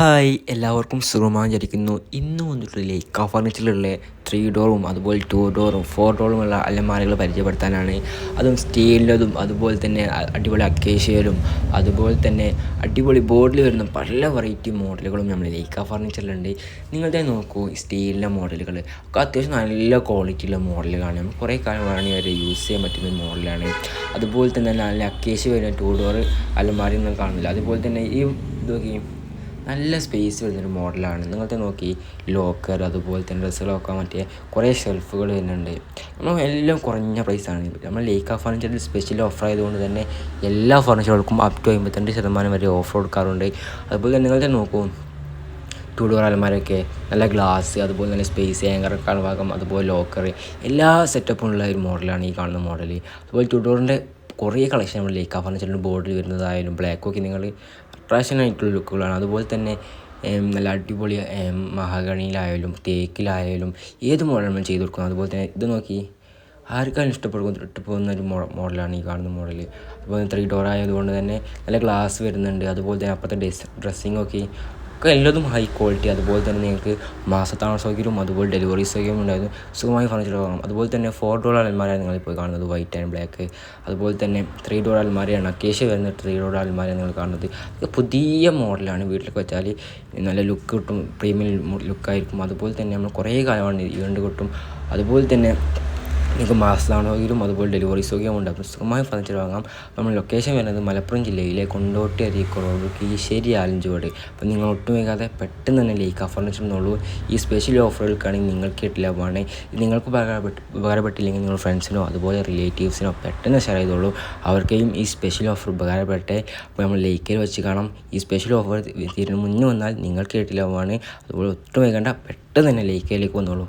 Hi എല്ലാവർക്കും സുഖമാചരിക്കുന്നു ഇന്ന് വന്നിട്ടുള്ള ലേക്ക ഫർണിച്ചറിലുള്ള ത്രീ ഡോറും അതുപോലെ ടു ഡോറും ഫോർ ഡോറുമുള്ള അലമാരകൾ പരിചയപ്പെടുത്താനാണ്. അതും സ്റ്റീലിന്റെതും അതുപോലെ തന്നെ അടിപൊളി അക്കേഷ്യയിലും അതുപോലെ തന്നെ അടിപൊളി ബോർഡിൽ വരുന്ന പല വെറൈറ്റി മോഡലുകളും നമ്മൾ ലൈക്ക ഫർണിച്ചറിലുണ്ട് തന്നെ നോക്കൂ സ്റ്റീലിന്റെ മോഡലുകൾ ഒക്കെ അത്യാവശ്യം നല്ല ക്വാളിറ്റിയുള്ള മോഡലുകളാണ് നമുക്ക് കുറേ കാലം വേണമെങ്കിൽ വരെ യൂസ് ചെയ്യാൻ പറ്റുന്ന മോഡലാണ് അതുപോലെ തന്നെ നല്ല അക്കേഷ്യ വരുന്ന ടു ഡോർ അലമാരി ഒന്നും കാണുന്നില്ല. അതുപോലെ തന്നെ ഈ ഇത് നോക്കി നല്ല സ്പേസ് വരുന്നൊരു മോഡലാണ് നിങ്ങൾക്ക് നോക്കി. ലോക്കർ അതുപോലെ തന്നെ ഡ്രസ്സുകൾ വെക്കാൻ പറ്റിയ കുറേ ഷെൽഫുകൾ വരുന്നുണ്ട്. നമ്മൾ എല്ലാം കുറഞ്ഞ പ്രൈസാണ് നമ്മൾ ലേക്ക ഫർണിച്ചറിൽ സ്പെഷ്യൽ ഓഫർ ആയതുകൊണ്ട് തന്നെ എല്ലാ ഫർണിച്ചറുകൾക്കും അപ് ടു അമ്പത്തിരണ്ട് ശതമാനം വരെ ഓഫർ കൊടുക്കാറുണ്ട്. അതുപോലെ തന്നെ നിങ്ങൾ നോക്കൂ. ടൂഡോർ അലമാരൊക്കെ നല്ല ഗ്ലാസ് അതുപോലെ നല്ല സ്പേസ് ആങ്കർ ഭാഗം അതുപോലെ ലോക്കർ എല്ലാ സെറ്റപ്പും ഉള്ള ഒരു മോഡലാണ് ഈ കാണുന്ന മോഡൽ അതുപോലെ ടു ഡോറിന്റെ കുറേ കളക്ഷൻ നമ്മൾ ലേക്ക ഫർണിച്ചറിന്റെ ബോർഡിൽ വരുന്നതായാലും ബ്ലാക്കൊക്കെ നിങ്ങൾ അട്രാക്ഷൻ ആയിട്ടുള്ള ലുക്കുകളാണ് അതുപോലെ തന്നെ നല്ല അടിപൊളി മഹാഗണിയിലായാലും തേക്കിലായാലും ഏത് മോഡൽ നമ്മൾ ചെയ്ത് കൊടുക്കണം. അതുപോലെ തന്നെ ഇത് നോക്കി ആർക്കാണ് ഇഷ്ടപ്പെടുന്ന പോകുന്ന ഒരു മോഡലാണ് ഈ കാണുന്ന മോഡൽ അതുപോലെ ത്രീ ഡോർ ആയതുകൊണ്ട് തന്നെ നല്ല ഗ്ലാസ് വരുന്നുണ്ട്. അതുപോലെ തന്നെ അപ്പുറത്തെ ഡ്രസ് ഡ്രസ്സിങ് ഒക്കെ എല്ലാതും ഹൈ ക്വാളിറ്റി അതുപോലെ തന്നെ നിങ്ങൾക്ക് മാസത്താമസ സൗകര്യവും അതുപോലെ ഡെലിവറി സൗകര്യവും ഉണ്ടായിരുന്നു. സുഖമായി ഫർണിച്ചർ വാങ്ങാം. അതുപോലെ തന്നെ ഫോർ ഡോളർ അൽമാരയാണ് നിങ്ങളിപ്പോൾ കാണുന്നത്. വൈറ്റ് ആൻഡ് ബ്ലാക്ക് അതുപോലെ തന്നെ ത്രീ ഡോളർ അൽമാരയാണ് അക്കേഷ്യ വരുന്ന ത്രീ ഡോളർ അൽമാരയാണ് നിങ്ങൾ കാണുന്നത്. പുതിയ മോഡലാണ് വീട്ടിലൊക്കെ വെച്ചാൽ. നല്ല ലുക്ക് കിട്ടും പ്രീമിയം ലുക്കായിരിക്കും അതുപോലെ തന്നെ നമ്മൾ കുറേ കാലമാണ് ഇവണ്ട് കിട്ടും. അതുപോലെ തന്നെ നിങ്ങൾക്ക് മാസത്താണെങ്കിലും അതുപോലെ ഡെലിവറി സൗകര്യം ഉണ്ട്. അപ്പോൾ ഫർണിച്ചർ വാങ്ങാം. നമ്മൾ ലൊക്കേഷൻ വരുന്നത് മലപ്പുറം ജില്ലയിലെ കൊണ്ടോട്ടി അരീക്കോട് കീശ്ശേരി ആലഞ്ചുവട്. അപ്പോൾ നിങ്ങൾ ഒട്ടും വൈകാതെ പെട്ടെന്ന് തന്നെ ലീക്ക ഫർണിച്ചർ എന്നുള്ളൂ ഈ സ്പെഷ്യൽ ഓഫറുകൾക്കാണെങ്കിൽ നിങ്ങൾക്ക് കിട്ടില്ല നിങ്ങൾക്ക് ഉപകാരപ്പെട്ട് ഉപകാരപ്പെട്ടില്ലെങ്കിൽ നിങ്ങൾ ഫ്രണ്ട്സിനോ അതുപോലെ റിലേറ്റീവ്സിനോ പെട്ടെന്ന് ഷെയർ ചെയ്തോളൂ. അവർക്കും ഈ സ്പെഷ്യൽ ഓഫർ ഉപകാരപ്പെട്ടെ അപ്പോൾ നമ്മൾ ലേക്കിൽ വെച്ച് കാണാം. ഈ സ്പെഷ്യൽ ഓഫർ തീരുന്ന മുന്നേ വന്നാൽ നിങ്ങൾക്ക് കിട്ടില്ല അതുപോലെ ഒട്ടും വൈകേണ്ട പെട്ടെന്ന് തന്നെ ലേക്കയിലേക്ക് വന്നോളൂ.